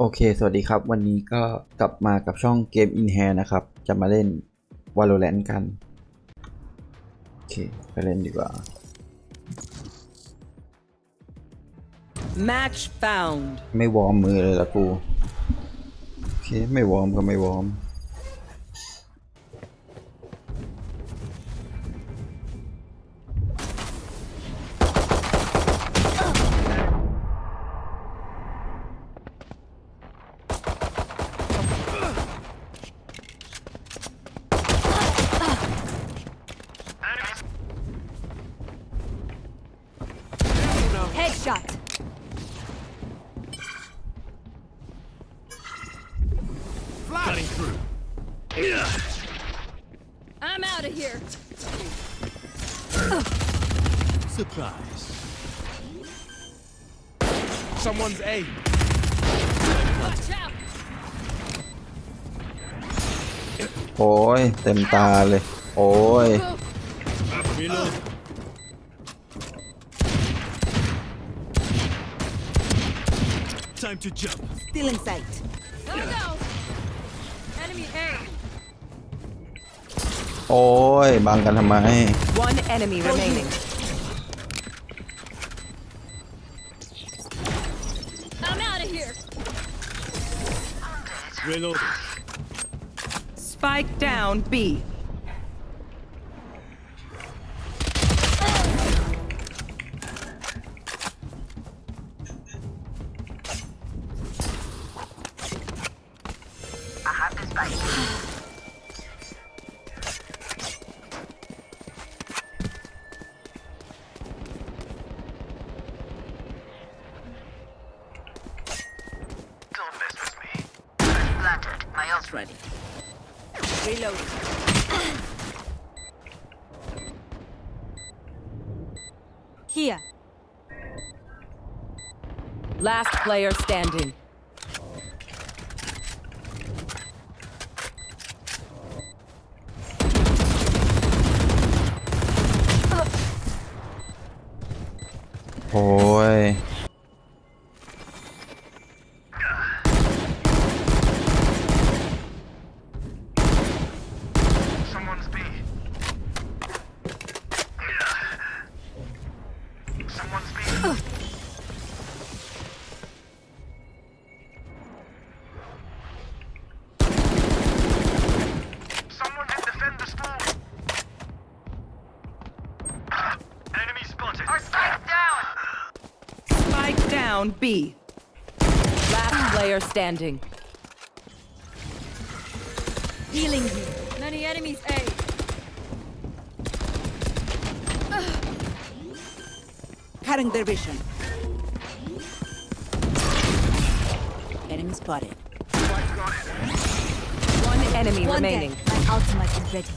โอเค สวัสดีครับ วันนี้ก็กลับมากับช่องเกม In Hand นะครับ จะมาเล่น Valorant กัน โอเค ไปเล่นดีกว่า Match found. ไม่วอร์มมือเลยละกู โอเค ไม่วอร์มก็ไม่วอร์ม I'm out of here. Surprise. Someone's A. Watch out. โอ้ย เต็มตาเลย โอ้ย Reload. Time to jump. Still in sight. Go go. Enemy A. โอ้ย บังกันทำไม One enemy remaining. I'm out of here. Reloading. Spike down B. My ult's ready. Reload. Here. Last player standing. Spike down B. Last player standing. Healing you. Many enemies A. Cutting their vision. Enemy spotted. One enemy One remaining. dead. My ultimate is ready.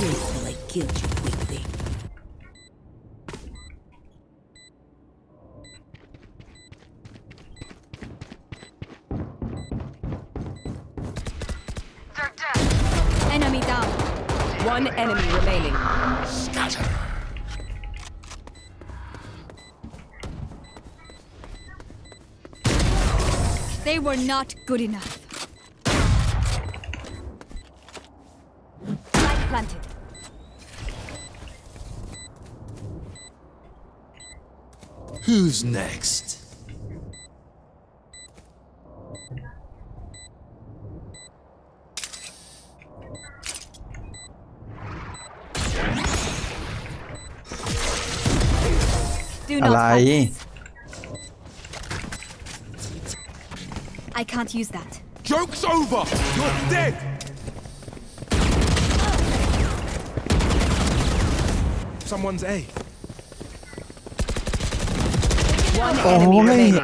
Wait till I killed you quickly. Enemy down. One enemy remaining. Scatter. They were not good enough. Light planted. Who's next? อะ not ไร fight this. I can't use that. Joke's over! You're dead! Someone's A. One Oh, enemy hey. remaining.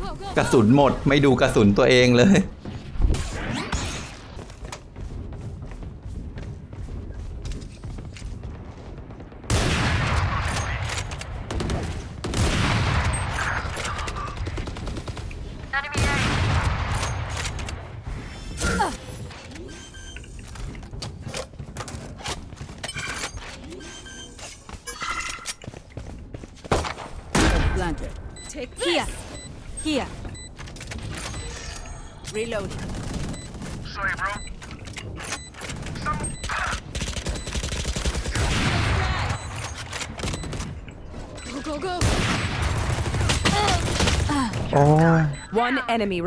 Go go. กระสุนหมดไม่ดูกระสุนตัวเองเลย Take this. Here. Here. Reload. Sorry, bro. Go, go, go. Uh. Oh. One enemy.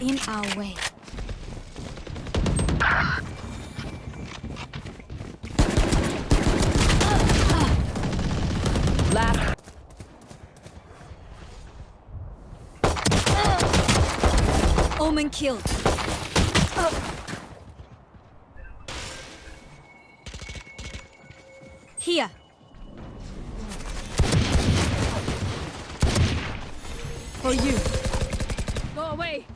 In our way. Last Omen killed. Here. For you. Go away.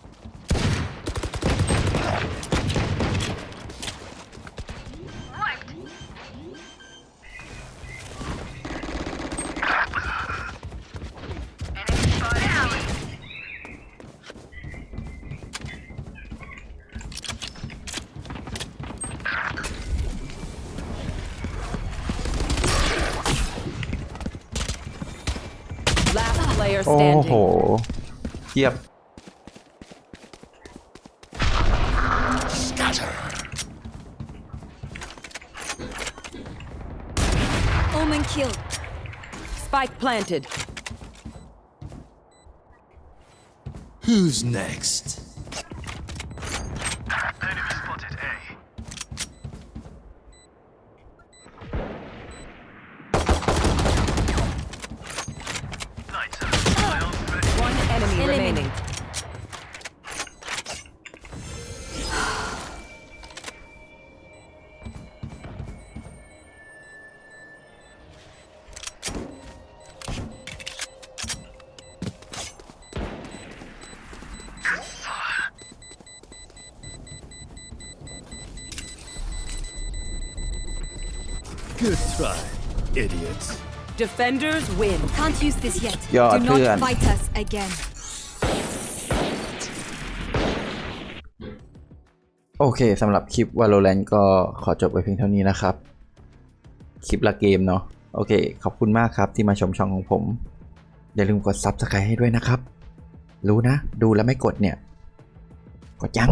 player โอ้โห standing. เทียบ Omen killed. Spike planted. Who's next? Good try, idiots. Defenders win. Can't use this yet. Yeah, Do not Tuan. fight us again. โอเคสำหรับคลิป Valorant ก็ขอจบไว้เพียงเท่านี้นะครับ คลิปละเกมเนาะโอเค ขอบคุณมากครับที่มาชมช่องของผม อย่าลืมกด Subscribe ให้ด้วยนะครับ รู้นะ ดูแล้วไม่กดเนี่ย กดยัง